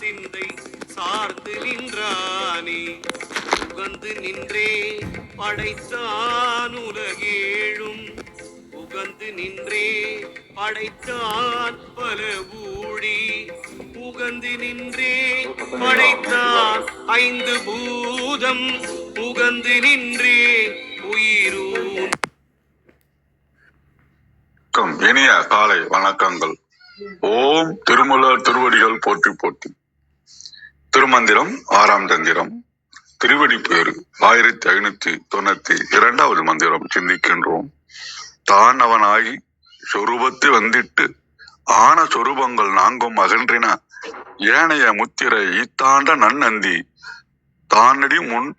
சிந்தை சார்ந்து நின்றானே உகந்து நின்றே படைத்தான் உலகேழும். உகந்து நின்றே படைத்தான் பல ஊழி. உகந்து நின்றே படைத்தான் ஐந்து பூதம். உகந்து நின்றே உயிரூன். இனிய காலை வணக்கங்கள். ஓம் திருமலர் திருவடிகள் போற்றி போட்டி திருமந்திரம் ஆறாம் தந்திரம். திருவடி ஆயிரத்தி ஐநூத்தி தொண்ணூத்தி இரண்டாவது மந்திரம் சிந்திக்கின்றோம். தான் அவனாகி சொரூபத்து வந்திட்டு ஆன சொரூபங்கள் நாங்கும் அகன்றின ஏனைய முத்திரை இத்தாண்ட நன்னந்தி. தானடி முன்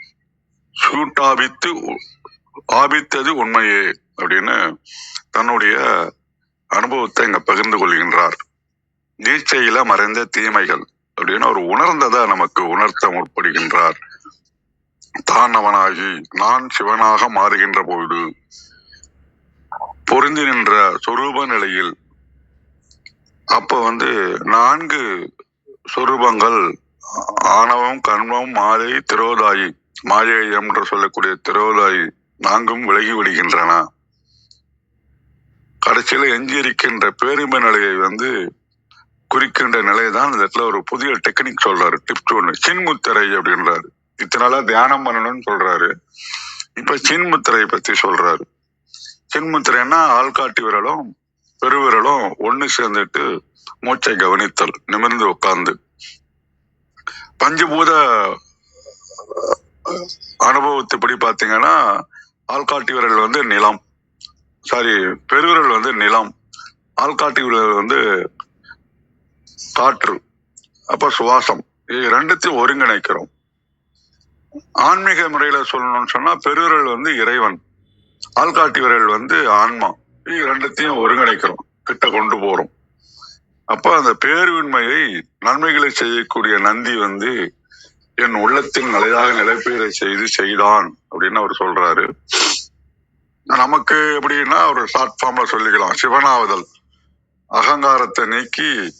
சூட்டாபித்து ஆபித்தது உண்மையே அப்படின்னு தன்னுடைய அனுபவத்தை இங்க பகிர்ந்து கொள்கின்றார். நீச்சையில மறைந்த தீமைகள். அப்படின்னு அவர் உணர்ந்ததை நமக்கு உணர்த்த முற்படுகின்றார். தான் அவனாகி நான் சிவனாக மாறுகின்ற போது பொருந்தி நின்ற சொரூப நிலையில் அப்ப வந்து நான்கு சொரூபங்கள் ஆணவம் கண்மம் மாலை திரோதாயி மாயை என்று சொல்லக்கூடிய திரோதாயி நான்கும் விலகி விடுகின்றன. கடைசியில எஞ்சியிருக்கின்ற பேரின்ப நிலையை வந்து குறிக்கின்ற நிலையை தான் இந்த இடத்துல ஒரு புதிய டெக்னிக் சொல்றாரு. டிப்ஸ் ஒன்னு சின்முத்திரை அப்படின்றாரு. இத்தனை நாளா தியானம் பண்ணணும்னு சொல்றாரு. இப்ப சின்முத்திரையை பத்தி சொல்றாரு. சின்முத்திரைன்னா ஆள்காட்டி விரலும் பெருவிரலும் ஒண்ணு சேர்ந்துட்டு மூச்சை கவனித்தல் நிமிர்ந்து உட்கார்ந்து. பஞ்சபூத அனுபவத்தைப்படி பாத்தீங்கன்னா ஆள்காட்டி விரல் வந்து நிலம். சாரி பெருவிரல் வந்து நிலம். ஆள்காட்டி விரல் வந்து காற்று அப்ப சுவாசம். இது ரெண்டுத்தையும் ஒருங்கிணைக்கிறோம். ஆன்மீக முறையில சொல்லணும்னு சொன்னா பெருவிரல் வந்து இறைவன் ஆள்காட்டி விரல் வந்து ஆன்மா. இது ரெண்டுத்தையும் ஒருங்கிணைக்கிறோம். கிட்ட கொண்டு போறோம். அப்ப அந்த பேருவின்மையை நன்மைகளை செய்யக்கூடிய நந்தி வந்து என் உள்ளத்தில் நிலையாக நிலைப்பெயரை செய்து செய்தான் அப்படின்னு அவர் சொல்றாரு. நமக்கு எப்படின்னா ஒரு ஷார்ட் ஃபார்ம்ல சொல்லிக்கலாம். சிவனாவதல். அகங்காரத்தை நீக்கி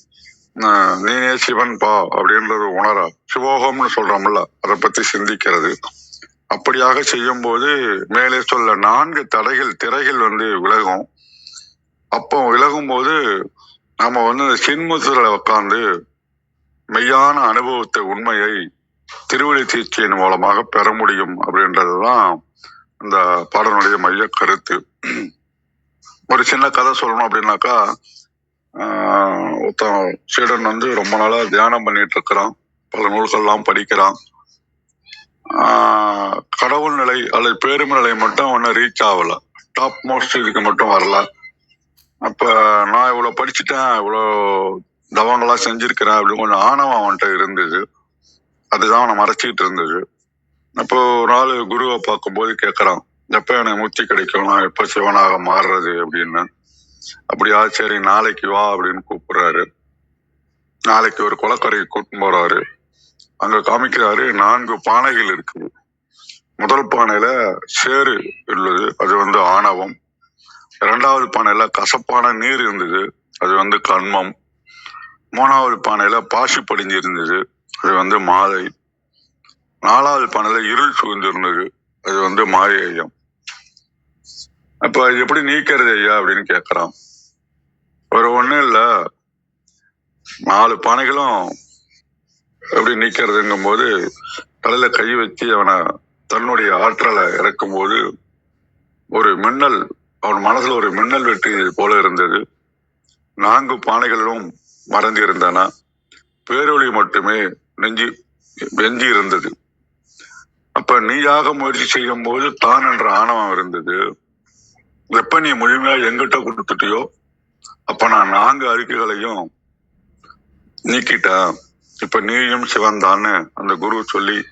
நீனே சிவன் பா அப்படின்றது உணர? சிவோகம்னு சொல்றோம்ல அதை பத்தி சிந்திக்கிறது. அப்படியாக செய்யும் போது மேலே சொல்ல நான்கு தடைகள் திரைகள் வந்து விலகும். அப்போ விலகும் போது நம்ம வந்து இந்த உட்காந்து மெய்யான அனுபவத்தை உண்மையை திருவிழி தீட்சையின் மூலமாக பெற முடியும் அப்படின்றதுதான் இந்த பாடனுடைய மைய கருத்து. ஒரு சின்ன கதை சொல்லணும் அப்படின்னாக்கா ஒருத்தன் சீடன் வந்து ரொம்ப நாளா தியானம் பண்ணிட்டு இருக்கிறான். பல நூல்கள்லாம் படிக்கிறான். கடவுள் நிலை அல்லது பேரும் நிலை மட்டும் ஒன்னும் ரீச் ஆகல. டாப் மோஸ்ட் இதுக்கு மட்டும் வரல. அப்ப நான் இவ்வளோ படிச்சுட்டேன் இவ்வளோ தவங்களா செஞ்சிருக்கிறேன் அப்படின்னு கொஞ்சம் ஆணவம் அவன்கிட்ட இருந்தது. அதுதான் அவனை மறைச்சிக்கிட்டு இருந்தது. அப்போ ஒரு நாள் குருவை பார்க்கும்போது கேட்குறான் எப்போ எனக்கு முக்தி கிடைக்கும் நான் எப்போ சிவனாக மாறுறது? அப்படின்னு. அப்படியா சரி நாளைக்கு வா அப்படின்னு கூப்பிடுறாரு. நாளைக்கு ஒரு குளக்கரைக்கு கூட்டு போறாரு. அங்க காமிக்கிறாரு நான்கு பானைகள் இருக்குது. முதல் பானையில சேறு உள்ளது அது வந்து ஆணவம். இரண்டாவது பானையில கசப்பான நீர் இருந்தது அது வந்து கண்மம். மூணாவது பானையில பாசி படிஞ்சு இருந்தது அது வந்து மாலை. நாலாவது பானையில இருள் சூழ்ந்திருந்தது அது வந்து மாயேயம் அப்ப எப்படி நீக்கிறது ஐயா அப்படின்னு கேக்குறான். ஒரு ஒண்ணும் இல்ல. நாலு பானைகளும் எப்படி நீக்கிறதுங்கும் போது தலையில கை வச்சு அவனை தன்னுடைய ஆற்றலை இறக்கும் போது ஒரு மின்னல் அவன் மனசுல ஒரு மின்னல் வெட்டி போல இருந்தது. நான்கு பானைகளிலும் மறைந்து இருந்தன. பேரொழி மட்டுமே நெஞ்சி வெஞ்சி இருந்தது. அப்ப நீயாக முயற்சி செய்யும் போது தான் என்ற ஆணவம் இருந்தது. எப்ப நீ முழுமையா எங்கிட்ட கொடுத்துட்டியோ அப்ப நான் நான்கு அறிக்கைகளையும் நீக்கிட்டேன். இப்ப நீயும் சிவன் தான்னு அந்த குரு சொல்லி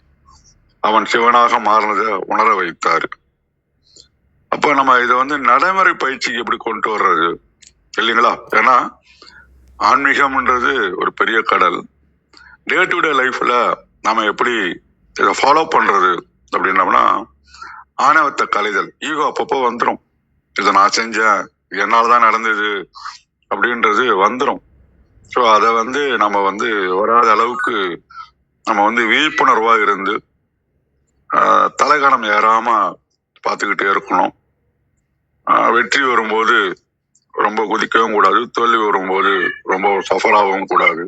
அவன் சிவனாக மாறினதை உணர வைத்தாரு. அப்ப நம்ம இதை வந்து நடைமுறை பயிற்சிக்கு எப்படி கொண்டு வர்றது? இல்லைங்களா? ஏன்னா ஆன்மீகம்ன்றது ஒரு பெரிய கடல். டே டு டே லைஃப்ல நாம எப்படி இதை ஃபாலோ பண்றது அப்படின்னம்னா ஆணவத்தை கலைதல். ஈகோ அப்பப்போ வந்துடும் இதை நான் செஞ்சேன் என்னால் தான் நடந்தது அப்படின்றது வந்துடும் ஸோ அதை வந்து நம்ம வந்து வராத அளவுக்கு நம்ம வந்து விழிப்புணர்வாக இருந்து தலைகணம் ஏறாம பார்த்துக்கிட்டே இருக்கணும். வெற்றி வரும்போது ரொம்ப குதிக்கவும் கூடாது தோல்வி வரும்போது ரொம்ப சஃபராகவும் கூடாது.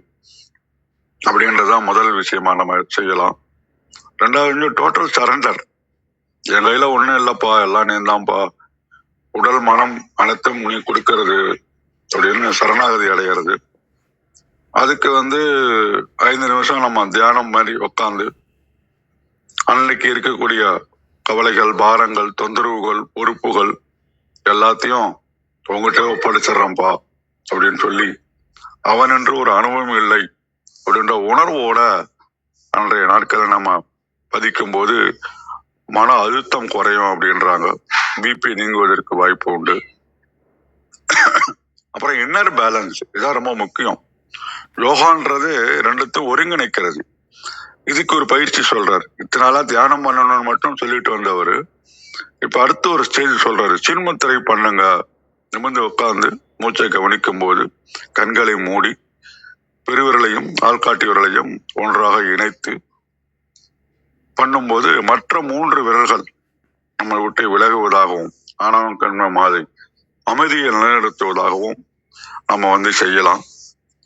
அப்படின்றதுதான் முதல் விஷயமா நம்ம செய்யலாம். ரெண்டாவது டோட்டல் சரண்டர் என் கையில ஒன்றும் இல்லைப்பா எல்லாம் நீந்தான்ப்பா. உடல் மனம் அனைத்தும் முனி கொடுக்கறது அப்படின்னு சரணாகதி அடையிறது அதுக்கு வந்து ஐந்து நிமிஷம் நம்ம தியானம் மாதிரி உட்காந்து அன்னைக்கு இருக்கக்கூடிய கவலைகள் பாரங்கள் தொந்தரவுகள் பொறுப்புகள் எல்லாத்தையும் உங்ககிட்ட ஒப்படைச்சிட்றேன்ப்பா அப்படின்னு சொல்லி அவன் என்று ஒரு அனுபவம் இல்லை அப்படின்ற உணர்வோட அன்றைய நாட்களை நம்ம பதிக்கும் போது மன அழுத்தம் குறையும் அப்படின்றாங்க. பிபி நீங்குவதற்கு வாய்ப்பு உண்டு. அப்புறம் இன்னர் பேலன்ஸ் இதான் ரொம்ப முக்கியம். யோகான்றது ரெண்டுத்தையும் ஒருங்கிணைக்கிறது. இதுக்கு ஒரு பயிற்சி சொல்றாரு. இத்தனை நாளா தியானம் பண்ணணும்னு மட்டும் சொல்லிட்டு வந்தவர். இப்ப அடுத்து ஒரு ஸ்டேஜ் சொல்றாரு. சின்மத்திரை பண்ணுங்க. நிமிர்ந்து உட்கார்ந்து மூச்சை கவனிக்கும் போது கண்களை மூடி பெருவிரலையும் ஆள்காட்டி விரலையும் ஒன்றாக இணைத்து பண்ணும்போது மற்ற மூன்று விரல்கள் நம்மை விட்டு விலகுவதாகவும் ஆணவம் கண்ம மாதிரி அமைதியை நிலைநிறுத்துவதாகவும் நம்ம வந்து செய்யலாம்.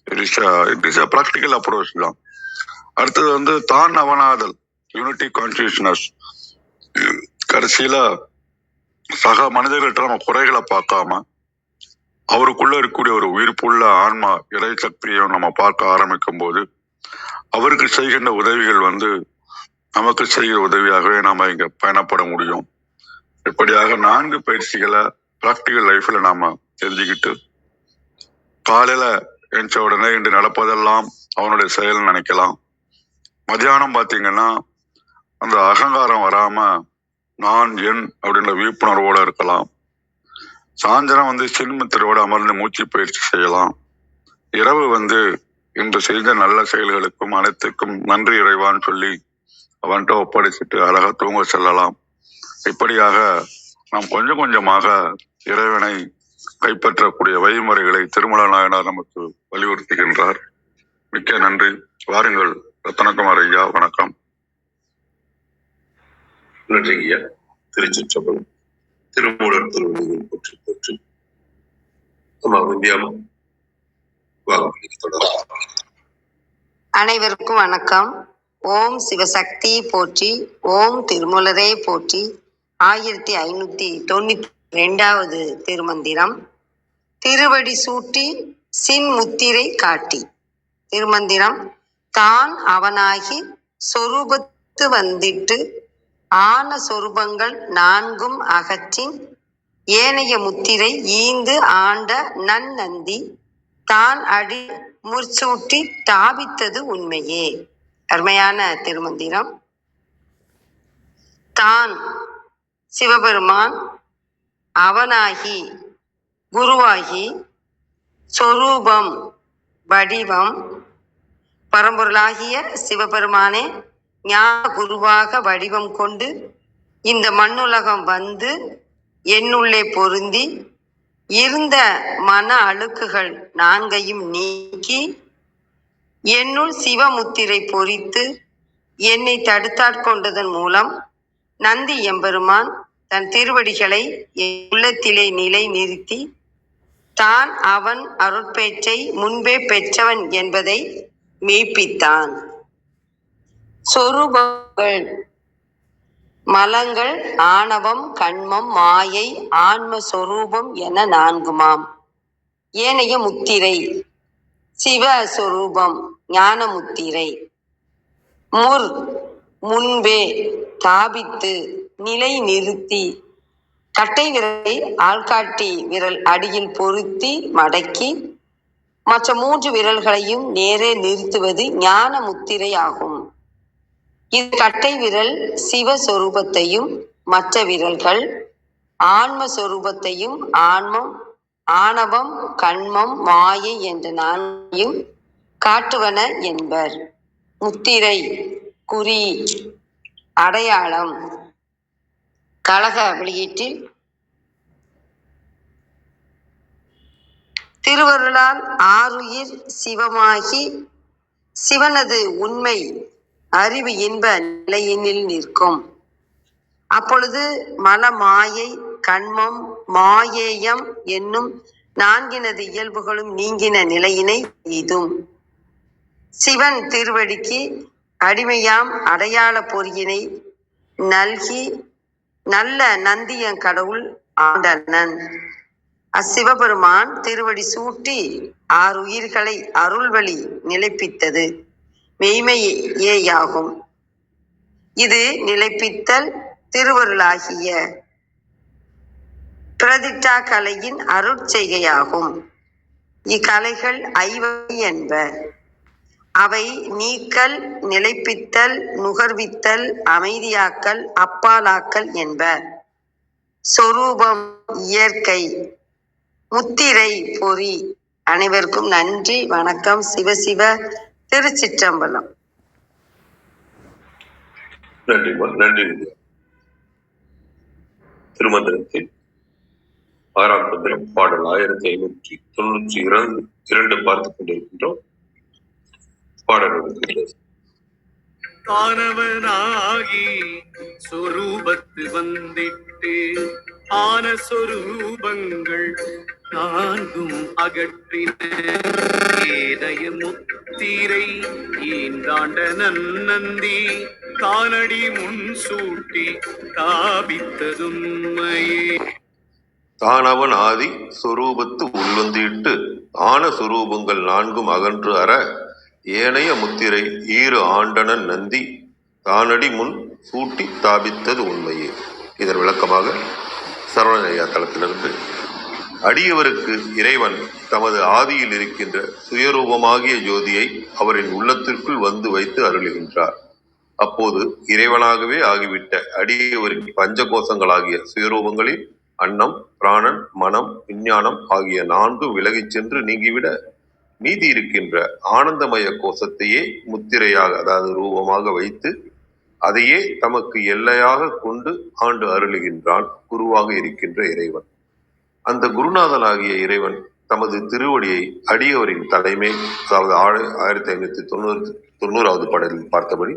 It is it is practical approach தான். அடுத்தது வந்து தான் அவனாதல் யூனிட்டி கான்சியஸ்னஸ் கடைசியில சக மனிதர்கிட்ட நம்ம குறைகளை பார்க்காம அவருக்குள்ள இருக்கக்கூடிய ஒரு உயிர்ப்புள்ள ஆன்மா இறை சக்தியை நம்ம பார்க்க ஆரம்பிக்கும் போது அவருக்கு செய்கின்ற உதவிகள் வந்து நமக்கு செய்கிற உதவியாகவே நாம இங்க பயணப்பட முடியும். இப்படியாக நான்கு பயிற்சிகளை ப்ராக்டிக்கல் லைஃப்ல நாம தெரிஞ்சுக்கிட்டு காலையில எஞ்ச உடனே இன்று நடப்பதெல்லாம் அவனுடைய செயல் நினைக்கலாம். மத்தியானம் பாத்தீங்கன்னா அந்த அகங்காரம் வராம நான் என் அப்படின்ற விழிப்புணர்வோட இருக்கலாம். சாயந்தரம் வந்து சின்மத்திரோட அமர்ந்து மூச்சு பயிற்சி செய்யலாம். இரவு வந்து இன்று செய்த நல்ல செயல்களுக்கும் அனைத்துக்கும் நன்றி இறைவான்னு சொல்லி அவன்கிட்ட ஒப்படைச்சிட்டு அழகா தூங்க செல்லலாம். இப்படியாக நாம் கொஞ்சம் கொஞ்சமாக இறைவனை கைப்பற்றக்கூடிய வழிமுறைகளை திருமல நாயனார் நமக்கு வலியுறுத்துகின்றார். மிக்க நன்றி. வாருங்கள். ரத்தனகுமார் ஐயா வணக்கம். நன்றி ஐயா. திருச்சிற்றம்பலம். திருமூலர் திருவள்ளுவர் போற்றி போற்றி. ஆமா இந்தியாமா வாங்க நீங்க தொடரலாம். அனைவருக்கும் வணக்கம். ஓம் சிவசக்தி போற்றி ஓம் திருமூலரே போற்றி. ஆயிரத்தி ஐநூத்தி தொண்ணூத்தி ரெண்டாவது திருமந்திரம். திருவடி சூட்டி சின்முத்திரை காட்டி. திருமந்திரம் தான் அவனாகி சொரூபத்து வந்திட்டு ஆன சொரூபங்கள் நான்கும் அகற்றின் ஏனைய முத்திரை ஈந்து ஆண்ட நன்னந்தி தான் அடி முற்சூட்டி தாபித்தது உண்மையே. அருமையான திருமந்திரம். தான் சிவபெருமான் அவனாகி குருவாகி சொரூபம் வடிவம் பரம்பொருளாகிய சிவபெருமானே ஞான குருவாக வடிவம் கொண்டு இந்த மண்ணுலகம் வந்து என்னுள்ளே பொருந்தி இருந்த மன அழுக்குகள் நான்கையும் நீக்கி என்னுள் சிவமுத்திரை பொறித்து என்னை தடுத்தாட்கொண்டதன் மூலம் நந்தி எம்பெருமான் தன் திருவடிகளை என் உள்ளத்திலே நிலை நிறுத்தி தான் அவன் அருட்பேற்றை முன்பே பெற்றவன் என்பதை மெய்ப்பித்தான். சொரூபங்கள் மலங்கள் ஆணவம் கண்மம் மாயை ஆன்ம சொரூபம் என நான்குமாம். ஏனைய முத்திரை சிவ சொரூபம் முர் முன்பே தாபித்து நிலை நிறுத்தி கட்டை விரலை ஆள்காட்டி விரல் அடியில் பொருத்தி மடக்கி மற்ற மூன்று விரல்களையும் நேரே நிறுத்துவது ஞான முத்திரை ஆகும். இது கட்டை விரல் சிவஸ்வரூபத்தையும் மற்ற விரல்கள் ஆன்ம சொரூபத்தையும் ஆன்மம் ஆணவம் கண்மம் மாயை என்ற நான்கையும் காட்டுவன என்பர். முத்திரை குறி அடையாளம். கழக வெளியீட்டில் திருவருளால் ஆருயிர் சிவமாகி சிவனது உண்மை அறிவு இன்ப நிலையினில் நிற்கும். அப்பொழுது மன மாயை கண்மம் மாயேயம் என்னும் நான்கினது இயல்புகளும் நீங்கின நிலையினை எய்தும். சிவன் திருவடிக்கு அடிமையாம் அடையாள பொறியினை நல்கி நல்ல நந்தியன் கடவுள் ஆண்டனன். அச்சிவபெருமான் திருவடி சூட்டி ஆறு உயிர்களை அருள்வழி நிலைப்பித்தது. மெய்மையேயாகும். இது நிலைப்பித்தல் திருவருளாகிய பிரதிட்டா கலையின் அருட்செய்கையாகும். இக்கலைகள் ஐவகை என்ப. அவை நீக்கல் நிலைப்பித்தல் நுகர்வித்தல் அமைதியாக்கல் அப்பாலாக்கல் என்ப. சொரூபம் இயற்கை. முத்திரை பொறி. அனைவருக்கும் நன்றி. வணக்கம். சிவசிவ திருச்சிற்றம்பலம். நன்றி நன்றி. திருமந்திரத்தில் ஆறாம் தந்திரம் பாடல் ஆயிரத்தி ஐநூற்றி தொண்ணூற்றி இரண்டு இரண்டு பார்த்துக் கொண்டிருக்கின்றோம். பாடல் இருக்கிறது தானவனாகி சொரூபத்து வந்திட்டு ஆன சொரூபங்கள் நான்கும் அகற்றினேதய முத்திரை ஈந்தாண்ட நன்னந்தி காலடி முன் சூட்டி காபித்ததும்மையே தானவன் ஆதி சொரூபத்து உள்வந்திட்டு ஆன சொரூபங்கள் நான்கும் அகன்று அற ஏனைய முத்திரை ஈறு ஆண்டனன் நந்தி தானடி முன் சூட்டி தாபித்தது உண்மையே. இதன் விளக்கமாக சரவணையா தளத்திலிருந்து அடியவருக்கு இறைவன் தமது ஆதியில் இருக்கின்ற சுயரூபமாகிய ஜோதியை அவரின் உள்ளத்திற்குள் வந்து வைத்து அருளுகின்றார். அப்போது இறைவனாகவே ஆகிவிட்ட அடியவரின் பஞ்சகோசங்களாகிய சுயரூபங்களில் அன்னம் பிராணன் மனம் விஞ்ஞானம் ஆகிய நான்கு விலகிச் சென்று நீங்கிவிட மீதி இருக்கின்ற ஆனந்தமய கோஷத்தையே முத்திரையாக அதாவது ரூபமாக வைத்து அதையே தமக்கு எல்லையாக கொண்டு ஆண்டு அருளுகின்றான் குருவாக இருக்கின்ற இறைவன். அந்த குருநாதனாகிய இறைவன் தமது திருவடியை அடியவரின் தலைமை அதாவது ஆழ ஆயிரத்தி ஐநூத்தி தொண்ணூறு தொண்ணூறாவது பாடலில் பார்த்தபடி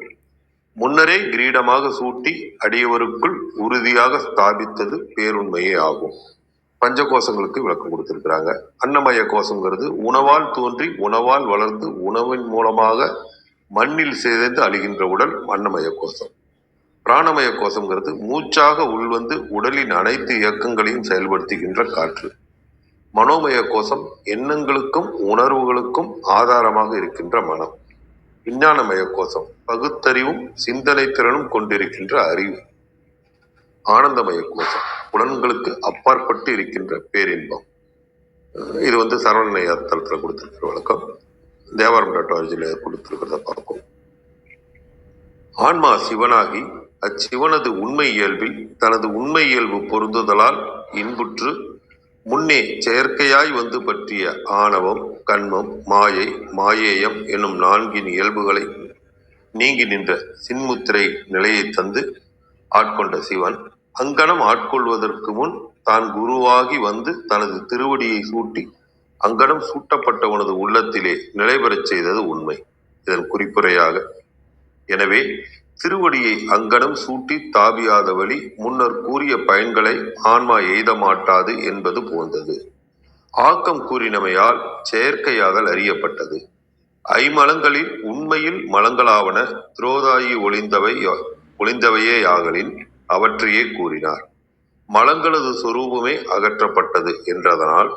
முன்னரே கிரீடமாக சூட்டி அடியவருக்குள் உறுதியாக ஸ்தாபித்தது பேருண்மையே ஆகும். பஞ்சகோசங்களுக்கு விளக்கம் கொடுத்திருக்கிறாங்க. அன்னமய கோஷங்கிறது உணவால் தோன்றி உணவால் வளர்ந்து உணவின் மூலமாக மண்ணில் சிதைந்து அழிகின்ற உடல் அன்னமய கோஷம். பிராணமய கோஷங்கிறது மூச்சாக உள்வந்து உடலின் அனைத்து இயக்கங்களையும் செயல்படுத்துகின்ற காற்று. மனோமய கோஷம் எண்ணங்களுக்கும் உணர்வுகளுக்கும் ஆதாரமாக இருக்கின்ற மனம். விஞ்ஞானமய கோஷம் பகுத்தறிவும் சிந்தனை திறனும் கொண்டிருக்கின்ற அறிவு. ஆனந்தமய கோஷம் புலன்களுக்கு அப்பாற்பட்டு இருக்கின்ற பேரின்பம். இது வந்து சரவணைய தளத்தில் கொடுத்திருக்கிற வழக்கம். தேவாரம் டாட் கொடுத்திருக்கிறத பார்ப்போம். ஆன்மா சிவனாகி அச்சிவனது உண்மை இயல்பில் தனது உண்மை இயல்பு பொருந்துதலால் இன்புற்று முன்னே செயற்கையாய் வந்து பற்றிய ஆணவம் கண்மம் மாயை மாயேயம் என்னும் நான்கின் இயல்புகளை நீங்கி நின்ற சின்முத்திரை நிலையை தந்து ஆட்கொண்ட சிவன் அங்கனம் ஆட்கொள்வதற்கு முன் தான் குருவாகி வந்து தனது திருவடியை சூட்டி அங்கனம் சூட்டப்பட்டவனது உள்ளத்திலே நிலை பெறச் செய்தது உண்மை. இதன் குறிப்புரையாக எனவே திருவடியை அங்கனம் சூட்டி தாவியாத வழி முன்னர் கூறிய பயன்களை ஆன்மா எய்த மாட்டாது என்பது போந்தது ஆக்கம் கூறினமையால் செயற்கையாதல் அறியப்பட்டது. ஐமலங்களில் உண்மையில் மலங்களாவன துரோதாயி ஒளிந்தவை ஒளிந்தவையேயாகலின் அவற்றையே கூறினார். மலங்களது சொரூபமே அகற்றப்பட்டது என்றதனால்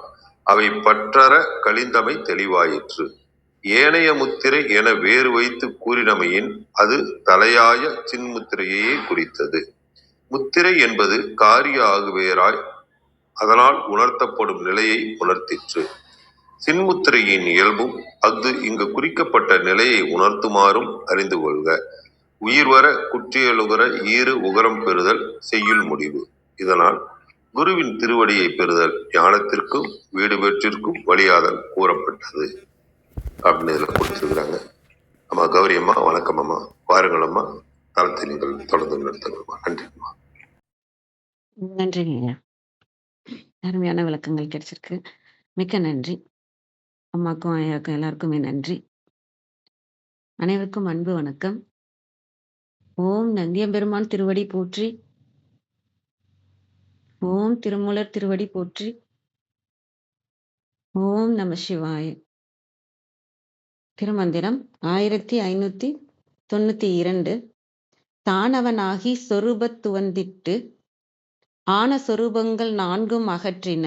அவை பற்றற கழிந்தமை தெளிவாயிற்று. ஏனைய முத்திரை என வேறு வைத்து கூறினமையின் அது தலையாய சின்முத்திரையே குறித்தது. முத்திரை என்பது காரிய ஆகுவேராய் அதனால் உணர்த்தப்படும் நிலையை உணர்த்திற்று. சின்முத்திரையின் இயல்பும் அஃது இங்கு குறிக்கப்பட்ட நிலையை உணர்த்துமாறும் அறிந்து கொள்க. உயிர்வர குற்றியலுகர ஈறு உகரம் பெறுதல் செய்யுள் முடிவு. இதனால் குருவின் திருவடியை பெறுதல் ஞானத்திற்கும் வீடு பெற்றிற்கும் வழியாதல் கூறப்பட்டது. அப்படின்னு இதில் கொடுத்துருக்குறாங்க. அம்மா கௌரி அம்மா வணக்கம் அம்மா. வாருங்கள் அம்மா. தளத்தை நீங்கள் தொடர்ந்து நடத்துங்கம்மா நன்றிம்மா நன்றிங்க. ஐயா. அருமையான விளக்கங்கள் கிடைச்சிருக்கு. மிக்க நன்றி. அம்மாக்கும் ஐயாக்கும் எல்லாருக்குமே நன்றி. அனைவருக்கும் அன்பு வணக்கம். ஓம் நந்தியம்பெருமான் திருவடி போற்றி. ஓம் திருமூலர் திருவடி போற்றி. ஓம் நம சிவாய. திருமந்திரம் ஆயிரத்தி ஐநூத்தி தொண்ணூத்தி இரண்டு. தானவனாகி சொரூபத்துவந்திட்டு ஆன சொரூபங்கள் நான்கும் அகற்றின.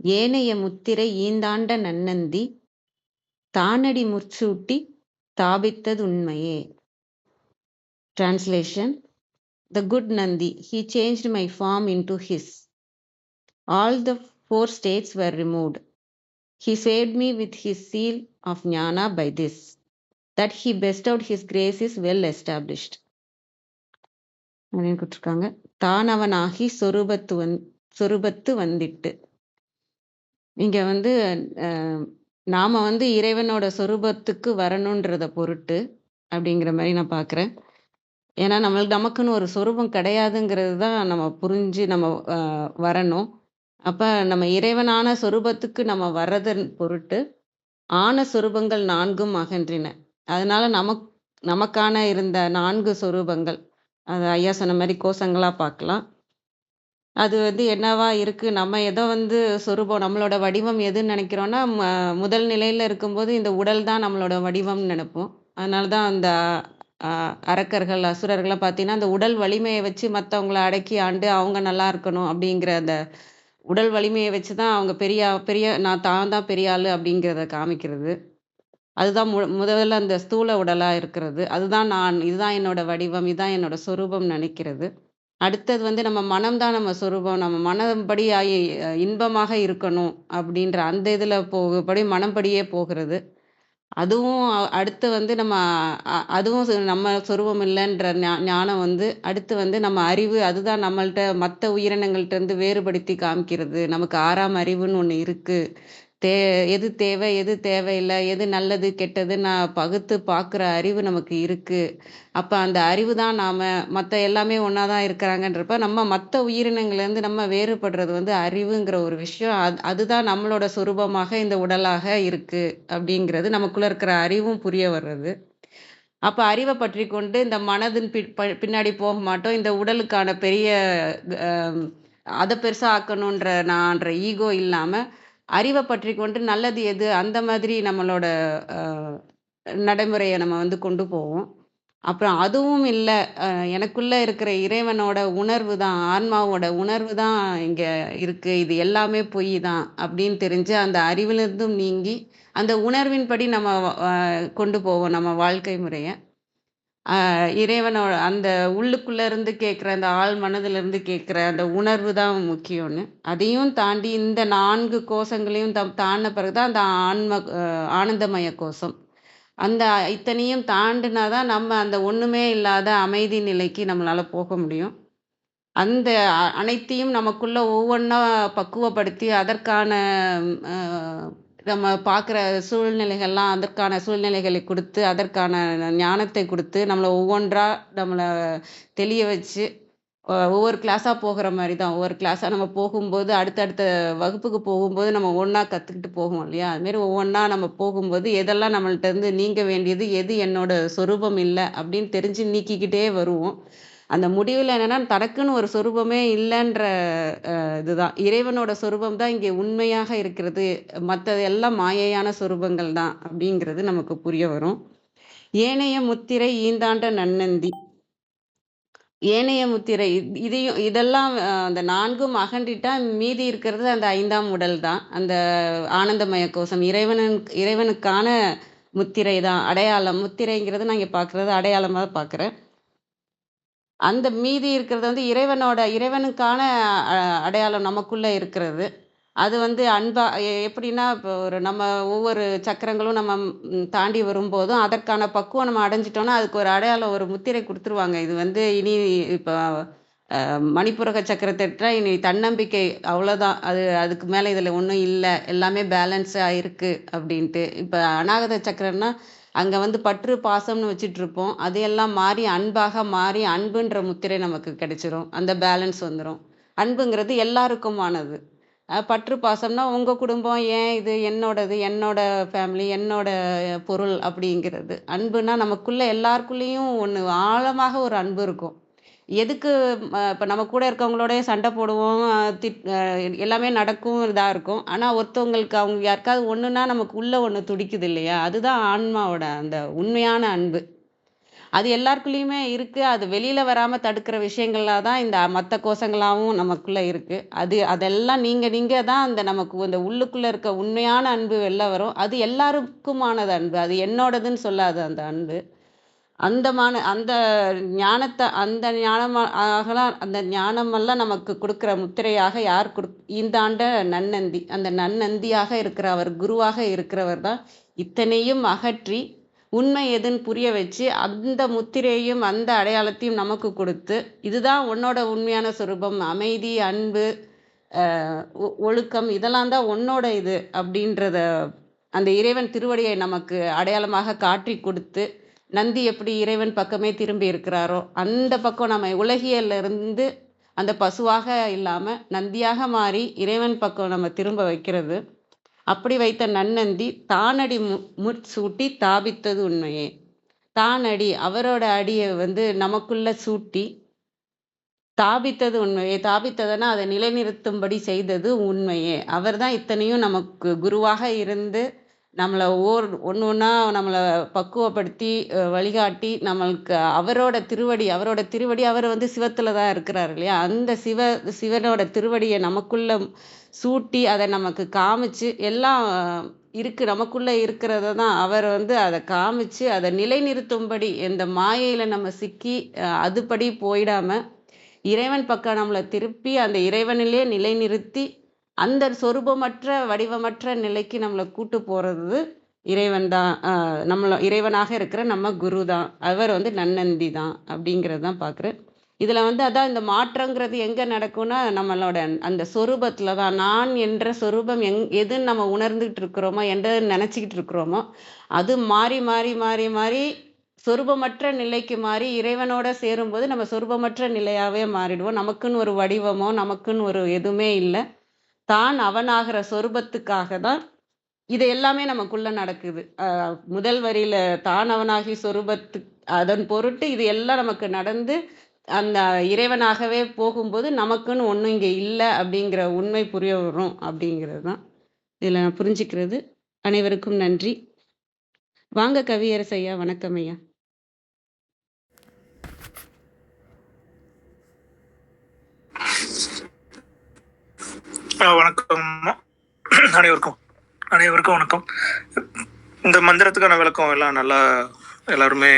ஏனைய முத்திரை ஈந்தாண்ட நன்னந்தி தானடி முற்சூட்டி தாபித்ததுண்மையே the good Nandi Nandi, change my form in to his all the four states were removed. He saved me with his seal of jnana by this, that he bestowed his grace is well established. அப்படின்னு கொடுத்துருக்காங்க தானவனாகி சொரூபத்து வந் சொரூபத்து வந்துட்டு. இங்க வந்து நாம வந்து இறைவனோட சொரூபத்துக்கு வரணுன்றத பொருட்டு அப்படிங்கிற மாதிரி நான் பாக்குறேன். ஏன்னா நம்மளுக்கு நமக்குன்னு ஒரு சொரூபம் கிடையாதுங்கிறது தான் நம்ம புரிஞ்சு நம்ம வரணும். அப்போ நம்ம இறைவனான சொரூபத்துக்கு நம்ம வர்றதன் பொருட்டு ஆன சொரூபங்கள் நான்கும் அகன்றின. அதனால நமக் நமக்கான இருந்த நான்கு சொரூபங்கள் அது ஐயா சொன்ன மாதிரி கோஷங்களாக பார்க்கலாம். அது வந்து என்னவா இருக்கு? நம்ம எதோ வந்து சொரூபம் நம்மளோட வடிவம் எதுன்னு நினைக்கிறோன்னா முதல் நிலையில இருக்கும்போது இந்த உடல் தான் நம்மளோட வடிவம்னு நினைப்போம். அதனால தான் அந்த அரக்கர்கள் அசுரர்கள்லாம் பார்த்தீங்கன்னா அந்த உடல் வலிமையை வச்சு மற்றவங்கள அடக்கி ஆண்டு அவங்க நல்லா இருக்கணும் அப்படிங்கிற அந்த உடல் வலிமையை வச்சு தான் அவங்க பெரிய பெரிய நான் தான் தான் பெரிய ஆள் அப்படிங்கிறத காமிக்கிறது. அதுதான் மு முதல்ல அந்த ஸ்தூல உடலாக இருக்கிறது. அதுதான் நான் இதுதான் என்னோட வடிவம் இதுதான் என்னோட சொரூபம் நினைக்கிறது. அடுத்தது வந்து நம்ம மனம்தான் நம்ம சொரூபம். நம்ம மனம்படி ஆகி இன்பமாக இருக்கணும் அப்படின்ற அந்த இதில் போகுபடி மனம்படியே போகிறது. அதுவும் அடுத்து வந்து நம்ம அ- அதுவும் நம்ம சொரூபம் இல்லைன்ற ஞா- ஞானம் வந்து அடுத்து வந்து நம்ம அறிவு அதுதான் நம்மள்கிட்ட மற்ற உயிரினங்கள்ட்ட இருந்து வேறுபடுத்தி காமிக்கிறது. நமக்கு ஆறாம் அறிவுன்னு ஒன்று இருக்குது தே எது தேவை எது தேவையில்லை எது நல்லது கெட்டது நான் பகுத்து பார்க்குற அறிவு நமக்கு இருக்குது அப்போ அந்த அறிவு தான் நாம் மற்ற எல்லாமே ஒன்றா தான் இருக்கிறாங்கன்றப்ப நம்ம மற்ற உயிரினங்கள்லேருந்து நம்ம வேறுபடுறது வந்து அறிவுங்கிற ஒரு விஷயம். அது அதுதான் நம்மளோட சுரூபமாக இந்த உடலாக இருக்கு அப்படிங்கிறது நமக்குள்ளே இருக்கிற அறிவும் புரிய வர்றது. அப்போ அறிவை பற்றி கொண்டு இந்த மனதின் பி- பின்னாடி போக மாட்டோம். இந்த உடலுக்கான பெரிய அதை பெருசாக ஆக்கணுன்ற நான்ற ஈகோ இல்லாமல் அறிவை பற்றி கொண்டு நல்லது எது? அந்த மாதிரி நம்மளோட நடைமுறையை நம்ம வந்து கொண்டு போவோம். அப்புறம் அதுவும் இல்லை எனக்குள்ள இருக்கிற இறைவனோட உணர்வு தான் ஆன்மாவோட உணர்வு தான் இங்கே இருக்கு. இது எல்லாமே பொய் தான் அப்படின்னு தெரிஞ்சு அந்த அறிவிலிருந்தும் நீங்கி அந்த உணர்வின்படி நம்ம கொண்டு போவோம் நம்ம வாழ்க்கை முறையை. இறைவனோட அந்த உள்ளுக்குள்ள இருந்து கேட்குற அந்த ஆழ் மனதுல இருந்து கேட்குற அந்த உணர்வு தான் முக்கியம்னு. அதையும் தாண்டி இந்த நான்கு கோஷங்களையும் தம் தாண்டின பிறகுதான் அந்த ஆன்ம ஆனந்தமய கோஷம். அந்த இத்தனையும் தாண்டினாதான் நம்ம அந்த ஒன்றுமே இல்லாத அமைதி நிலைக்கு நம்மளால் போக முடியும். அந்த அனைத்தையும் நமக்குள்ள ஒவ்வொன்றா பக்குவப்படுத்தி அதற்கான நம்ம பார்க்குற சூழ்நிலைகள்லாம் அதற்கான சூழ்நிலைகளை கொடுத்து அதற்கான ஞானத்தை கொடுத்து நம்மளை ஒவ்வொன்றா நம்மளை தெளிய வச்சு ஒவ்வொரு கிளாஸாக போகிற மாதிரி தான் ஒவ்வொரு கிளாஸாக நம்ம போகும்போது அடுத்தடுத்த வகுப்புக்கு போகும்போது நம்ம ஒன்றா கற்றுக்கிட்டு போவோம் இல்லையா? அதுமாரி ஒவ்வொன்றா நம்ம போகும்போது எதெல்லாம் நம்மள்ட்ட இருந்து நீங்க வேண்டியது எது என்னோட சொரூபம் இல்லை அப்படின்னு தெரிஞ்சு நீக்கிக்கிட்டே வருவோம். அந்த முடிவில் என்னென்னா தனக்குன்னு ஒரு சொரூபமே இல்லைன்ற இதுதான். இறைவனோட சொரூபம் தான் இங்கே உண்மையாக இருக்கிறது. மற்றது எல்லாம் மாயையான சொரூபங்கள் தான் அப்படிங்கிறது நமக்கு புரிய வரும். ஏனைய முத்திரை ஈந்தாண்ட நன்னந்தி. ஏனைய முத்திரை இதையும் இதெல்லாம் அந்த நான்கும் அகன்றிட்டா மீதி இருக்கிறது அந்த ஐந்தாம் உடல் தான். அந்த ஆனந்தமய கோஷம். இறைவனன் இறைவனுக்கான முத்திரை தான். அடையாளம். முத்திரைங்கிறது நான் இங்கே பார்க்குறது அடையாளமாக பார்க்குறேன். அந்த மீதி இருக்கிறது வந்து இறைவனோட இறைவனுக்கான அடையாளம் நமக்குள்ளே இருக்கிறது. அது வந்து அன்பா எப்படின்னா இப்போ ஒரு நம்ம ஒவ்வொரு சக்கரங்களும் நம்ம தாண்டி வரும்போதும் அதற்கான பக்குவம் நம்ம அடைஞ்சிட்டோம்னா அதுக்கு ஒரு அடையாளம் ஒரு முத்திரை கொடுத்துருவாங்க. இது வந்து இனி இப்போ மணிப்புரக சக்கரத்திட்ட இனி தன்னம்பிக்கை அவ்வளோதான். அது அதுக்கு மேலே இதில் ஒன்றும் இல்லை. எல்லாமே பேலன்ஸாக இருக்குது அப்படின்ட்டு. இப்போ அநாகத சக்கரம்னா அங்கே வந்து பற்று பாசம்னு வச்சிட்ருப்போம். அது அதையெல்லாம் மாறி அன்பாக மாறி அன்புன்ற முத்திரை நமக்கு கிடைச்சிரும். அந்த பேலன்ஸ் வந்துடும் அன்புங்கிறது எல்லாருக்குமானது. பற்று பாசம்னா உங்கள் குடும்பம் ஏன் இது? என்னோடது? என்னோட ஃபேமிலி என்னோட பொருள் அப்படிங்கிறது. அன்புனா நமக்குள்ளே எல்லாருக்குள்ளேயும் ஒன்று ஆழமாக ஒரு அன்பு இருக்கும். எதுக்கு இப்போ நம்ம கூட இருக்கவங்களோடயே சண்டை போடுவோம் திட் எல்லாமே நடக்கும் இதாக இருக்கும். ஆனால் ஒருத்தவங்களுக்கு அவங்க யாருக்காவது ஒன்றுன்னா நமக்கு உள்ள ஒன்று துடிக்குது இல்லையா? அதுதான் ஆன்மாவோட அந்த உண்மையான அன்பு. அது எல்லாருக்குள்ளேயுமே இருக்குது அது வெளியில் வராமல் தடுக்கிற விஷயங்களாக தான் இந்த மற்ற கோஷங்களாகவும் நமக்குள்ளே இருக்குது அது அதெல்லாம் நீங்கள் நீங்கள் தான் அந்த நமக்கு அந்த உள்ளுக்குள்ளே இருக்க உண்மையான அன்பு வெளில வரும். அது எல்லாருக்குமானது அன்பு. அது என்னோடதுன்னு சொல்லாது அந்த அன்பு. அந்த மான அந்த ஞானத்தை அந்த ஞானமாகலாம் அந்த ஞானமெல்லாம் நமக்கு கொடுக்குற முத்திரையாக யார் கொடு இந்த ஆண்ட நன்னந்தி அந்த நன்னந்தியாக இருக்கிற அவர் குருவாக இருக்கிறவர் தான் இத்தனையும் அகற்றி உண்மை எதுன்னு புரிய வச்சு அந்த முத்திரையும் அந்த அடையாளத்தையும் நமக்கு கொடுத்து இதுதான் உன்னோட உண்மையான சொரூபம் அமைதி அன்பு ஒ- ஒழுக்கம் இதெல்லாம் தான் உன்னோட இது அப்படின்றத அந்த இறைவன் திருவடியை நமக்கு அடையாளமாக காட்டி கொடுத்து நந்தி எப்படி இறைவன் பக்கமே திரும்பி இருக்கிறாரோ அந்த பக்கம் நம்ம உலகியலிருந்து அந்த பசுவாக இல்லாமல் நந்தியாக மாறி இறைவன் பக்கம் நம்ம திரும்ப வைக்கிறது. அப்படி வைத்த நன்னந்தி தானடி மு முற்சூட்டி தாபித்தது உண்மையே. தானடி அவரோட அடியை வந்து நமக்குள்ள சூட்டி தாபித்தது உண்மையே. தாபித்ததுன்னா அதை நிலைநிறுத்தும்படி செய்தது உண்மையே. அவர் தான் இத்தனையும் நமக்கு குருவாக இருந்து நம்மளை ஓர் ஒன்று ஒன்றா நம்மளை பக்குவப்படுத்தி வழிகாட்டி நம்மளுக்கு அவரோட திருவடி அவரோட திருவடி அவர் வந்து சிவத்தில் தான் இருக்கிறார் இல்லையா? அந்த சிவ சிவனோட திருவடியை நமக்குள்ள சூட்டி அதை நமக்கு காமிச்சு எல்லாம் இருக்கு நமக்குள்ளே இருக்கிறத தான் அவர் வந்து அதை காமிச்சு அதை நிலைநிறுத்தும்படி இந்த மாயையில் நம்ம சிக்கி அதுபடி போயிடாமல் இறைவன் பக்கம் நம்மளை திருப்பி அந்த இறைவனிலே நிலைநிறுத்தி அந்த சொரூபமற்ற வடிவமற்ற நிலைக்கு நம்மளை கூட்டு போகிறது இறைவன் தான். நம்மள இறைவனாக இருக்கிற நம்ம குரு தான். அவர் வந்து நன்னந்தி தான் அப்படிங்கிறது தான் பார்க்குறேன். இதில் வந்து அதான் இந்த மாற்றங்கிறது எங்கே நடக்கும்னா நம்மளோட அந்த சொரூபத்தில் தான். நான் என்ற சொரூபம் எங் எதுன்னு நம்ம உணர்ந்துக்கிட்டு இருக்கிறோமோ என்ற நினச்சிக்கிட்டு இருக்கிறோமோ அது மாறி மாறி மாறி மாறி சொரூபமற்ற நிலைக்கு மாறி இறைவனோட சேரும்போது நம்ம சொரூபமற்ற நிலையாகவே மாறிடுவோம். நமக்குன்னு ஒரு வடிவமோ நமக்குன்னு ஒரு எதுவுமே இல்லை. தான் அவனாகிற சொரூபத்துக்காக தான் இது எல்லாமே நமக்குள்ள நடக்குது. முதல் வரியில தான் அவனாகி சொரூபத்து அதன் பொருட்டு இது எல்லாம் நமக்கு நடந்து அந்த இறைவனாகவே போகும்போது நமக்குன்னு ஒன்றும் இங்கே இல்லை அப்படிங்கிற உண்மை புரிய வரும் அப்படிங்கிறது தான் இதில் நான் புரிஞ்சுக்கிறது. அனைவருக்கும் நன்றி. வாங்க கவியரசையா வணக்கம் ஐயா. வணக்கம் அனைவருக்கும் அனைவருக்கும் வணக்கம். இந்த மந்திரத்துக்கான விளக்கம் எல்லாம் நல்லா எல்லாருமே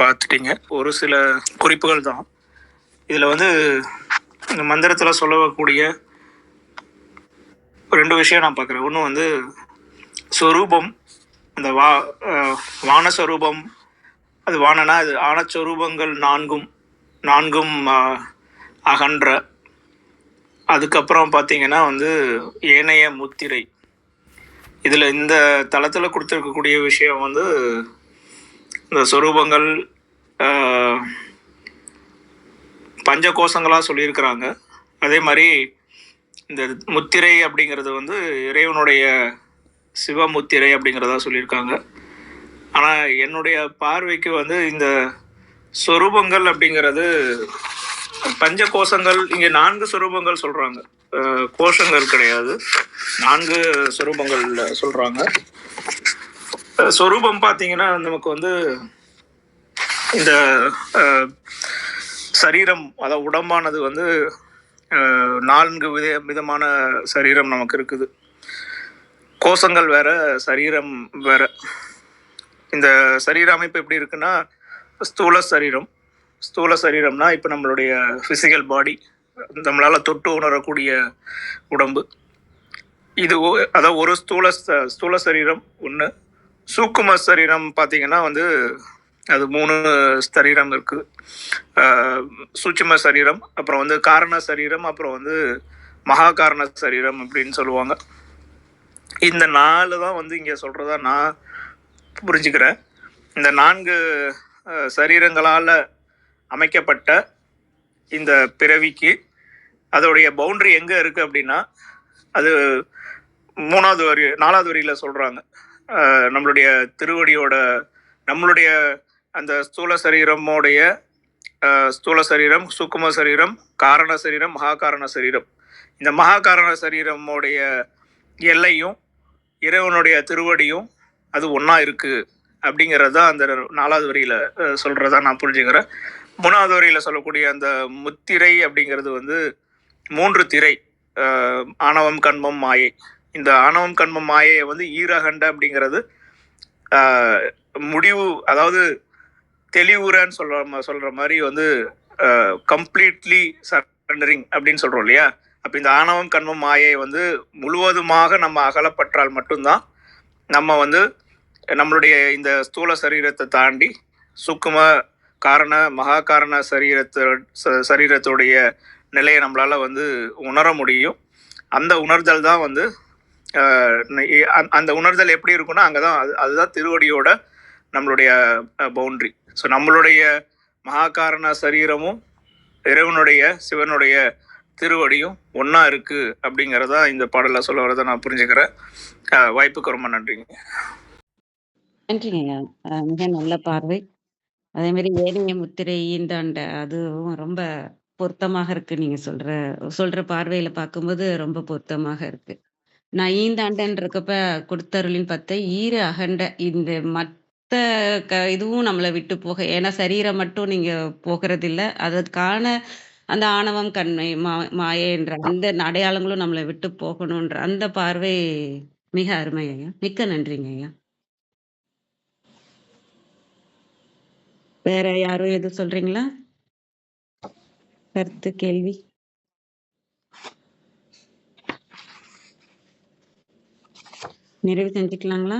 பார்த்துட்டீங்க. ஒரு சில குறிப்புகள் தான். இதில் வந்து இந்த மந்திரத்தில் சொல்லக்கூடிய ரெண்டு விஷயம் நான் பார்க்குறேன். ஒன்று வந்து ஸ்வரூபம் இந்த வா வானஸ்வரூபம் அது வானனா அது ஆனஸ்வரூபங்கள் நான்கும் நான்கும் அகன்ற. அதுக்கப்புறம் பார்த்தீங்கன்னா வந்து ஏனைய முத்திரை. இதில் இந்த தளத்தில் கொடுத்துருக்கக்கூடிய விஷயம் வந்து இந்த சொரூபங்கள் பஞ்சகோஷங்களாக சொல்லியிருக்கிறாங்க. அதே மாதிரி இந்த முத்திரை அப்படிங்கிறது வந்து இறைவனுடைய சிவமுத்திரை அப்படிங்கிறதா சொல்லியிருக்காங்க. ஆனால் என்னுடைய பார்வைக்கு வந்து இந்த சொரூபங்கள் அப்படிங்கிறது பஞ்ச கோஷங்கள் இங்கே நான்கு சுரூபங்கள் சொல்கிறாங்க கோஷங்கள் கிடையாது. நான்கு சுரூபங்கள் சொல்கிறாங்க சொரூபம் பார்த்தீங்கன்னா நமக்கு வந்து இந்த சரீரம் அதாவது உடம்பானது வந்து நான்கு வித விதமான சரீரம் நமக்கு இருக்குது. கோஷங்கள் வேற சரீரம் வேற. இந்த சரீர அமைப்பு எப்படி இருக்குன்னா ஸ்தூல சரீரம். ஸ்தூல சரீரம்னா இப்போ நம்மளுடைய ஃபிசிக்கல் பாடி நம்மளால் தொட்டு உணரக்கூடிய உடம்பு. இது அதாவது ஒரு ஸ்தூல ஸ்தூல சரீரம் ஒன்று சூக்கும சரீரம் பார்த்தீங்கன்னா வந்து அது மூணு சரீரம் இருக்குது சூட்சும சரீரம் அப்புறம் வந்து காரண சரீரம் அப்புறம் வந்து மகா காரண சரீரம் அப்படின்னு சொல்லுவாங்க. இந்த நாலு தான் வந்து இங்கே சொல்கிறதா நான் புரிஞ்சுக்கிறேன். இந்த நான்கு சரீரங்களால் அமைக்கப்பட்ட இந்த பிறவிக்கு அதோடைய பவுண்டரி எங்கே இருக்குது அப்படின்னா அது மூணாவது வரி நாலாவது வரியில் சொல்கிறாங்க நம்மளுடைய திருவடியோட நம்மளுடைய அந்த ஸ்தூல சரீரமோடைய ஸ்தூல சரீரம் சுக்கும சரீரம் காரண சரீரம் மகாகாரண சரீரம். இந்த மகாகாரண சரீரமோடைய எல்லையும் இறைவனுடைய திருவடியும் அது ஒன்றா இருக்குது அப்படிங்கிறது தான் அந்த நாலாவது வரியில் சொல்கிறதா நான் புரிஞ்சுக்கிறேன். மூணாவது வரியில சொல்லக்கூடிய அந்த முத்திரை அப்படிங்கிறது வந்து மூன்று திரை ஆணவம் கண்மம் மாயை. இந்த ஆணவம் கண்மம் மாயையை வந்து ஈரகண்ட அப்படிங்கிறது முடிவு அதாவது தெளிவுறன்னு சொல்ற ம- சொல்ற மாதிரி வந்து கம்ப்ளீட்லி சரண்டரிங் அப்படின்னு சொல்றோம் இல்லையா? அப்போ இந்த ஆணவம் கண்மம் மாயை வந்து முழுவதுமாக நம்ம அகலப்பற்றால் மட்டும்தான் நம்ம வந்து நம்மளுடைய இந்த ஸ்தூல சரீரத்தை தாண்டி சுக்கும காரண மகா காரண சரீரத்தோ சரீரத்துடைய நிலையை நம்மளால் வந்து உணர முடியும். அந்த உணர்தல் தான் வந்து அந்த- உணர்தல் எப்படி இருக்குமோ அங்கே தான் அது அதுதான் திருவடியோட நம்மளுடைய பவுண்டரி ஸோ நம்மளுடைய மகாகாரண சரீரமும் இறைவனுடைய சிவனுடைய திருவடியும் ஒன்றா இருக்குது அப்படிங்கிறதா இந்த பாடலில் சொல்ல வரதை நான் புரிஞ்சுக்கிறேன். வாய்ப்புக்கு ரொம்ப நன்றிங்க. நன்றிங்க. மிக நல்ல பார்வை. அதே மாதிரி ஏனைய முத்திரை ஈந்தாண்ட அதுவும் ரொம்ப பொருத்தமாக இருக்கு நீங்க சொல்ற சொல்ற பார்வையில பார்க்கும்போது ரொம்ப பொருத்தமாக இருக்கு. நான் ஈந்தாண்டன்றக்கப்ப கொடுத்தருளின் பத்த ஈர அகண்ட இந்த மத்த க இதுவும் நம்மளை விட்டு போக ஏன்னா சரீரம் மட்டும் நீங்க போகிறது அதற்கான அந்த ஆணவம் கண்மை மா மாயன்ற அந்த அடையாளங்களும் நம்மளை விட்டு போகணுன்ற அந்த பார்வை மிக அருமை ஐயா. மிக்க நன்றிங்க ஐயா. வேற யாரும் எதுவும் சொல்றீங்களா? கருத்து கேள்வி. நிறைவு செஞ்சுக்கலாங்களா?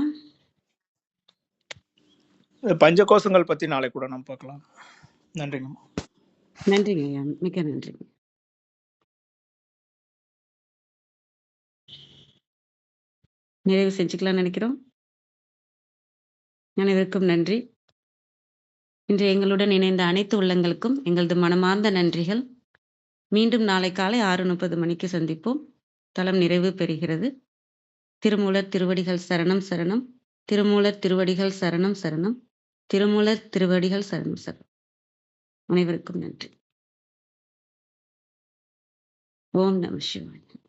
பஞ்சகோசங்கள் பத்தி நாளை கூட நம்ம பார்க்கலாம். நன்றிங்க நன்றிங்க ஐயா. மிக்க நன்றி நிறைவு செஞ்சுக்கலாம்னு நினைக்கிறோம். அனைவருக்கும் நன்றி. இன்று எங்களுடன் இணைந்த அனைத்து உள்ளங்களுக்கும் எங்களது மனமார்ந்த நன்றிகள். மீண்டும் நாளை காலை ஆறு முப்பது மணிக்கு சந்திப்போம். தளம் நிறைவு பெறுகிறது. திருமூலர் திருவடிகள் சரணம் சரணம். திருமூலர் திருவடிகள் சரணம் சரணம். திருமூலர் திருவடிகள் சரணம் சரணம். அனைவருக்கும் நன்றி. ஓம் நம சிவாய்.